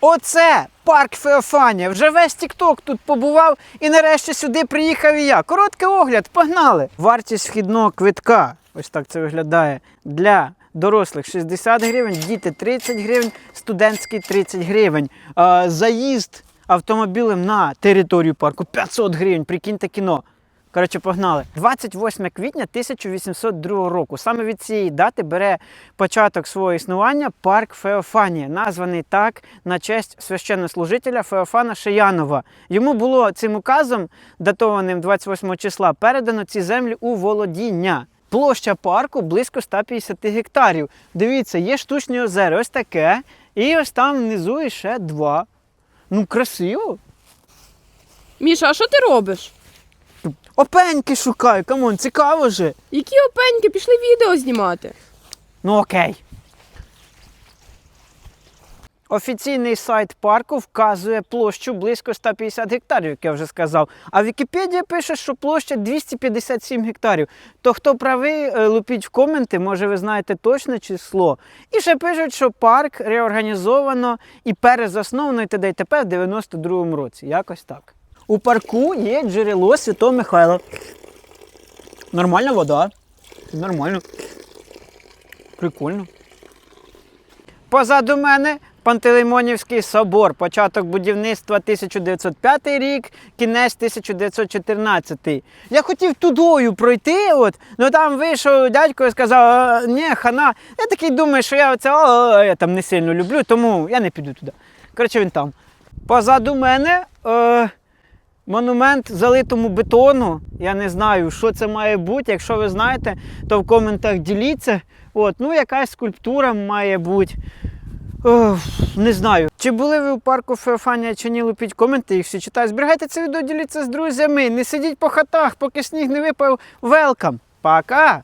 Оце парк Феофанія. Вже весь Тікток тут побував і нарешті сюди приїхав і я. Короткий огляд, погнали. Вартість вхідного квитка, ось так це виглядає, для дорослих 60 гривень, діти 30 гривень, студентський 30 гривень. Заїзд автомобілем на територію парку 500 гривень, прикиньте кіно. Коротше, погнали. 28 квітня 1802 року. Саме від цієї дати бере початок свого існування парк Феофанія, названий так на честь священнослужителя Феофана Шиянова. Йому було цим указом, датованим 28 числа, передано ці землі у володіння. Площа парку близько 150 гектарів. Дивіться, є штучні озера, ось таке. І ось там внизу іще два. Ну, красиво. Міша, а що ти робиш? Опеньки шукаю, камон, цікаво же. Які опеньки пішли відео знімати? Ну окей. Офіційний сайт парку вказує площу близько 150 гектарів, як я вже сказав. А Вікіпедія пише, що площа 257 гектарів. То хто правий, е, лупіть в коменти, може ви знаєте точне число. І ще пишуть, що парк реорганізовано і перезасновано і т.д. і т.п. в 92-му році. Якось так. У парку є джерело Святого Михайла. Нормальна вода. Нормально. Прикольно. Позаду мене Пантелеймонівський собор, початок будівництва 1905 рік, кінець 1914. Я хотів тудою пройти, от, ну там вийшов дядько і сказав, «А, ні, хана. Я такий думаю, що я це о, я там не сильно люблю, тому я не піду туди. Коротше, він там. Позаду мене е, монумент залитому бетону. Я не знаю, що це має бути. Якщо ви знаєте, то в коментах діліться. От, ну, якась скульптура має бути. Ох, не знаю. Чи були ви у парку Феофанія чи ні, лупіть коменти, їх всі читаю. Зберігайте це відео, діліться з друзями. Не сидіть по хатах, поки сніг не випав. Велкам. Пока!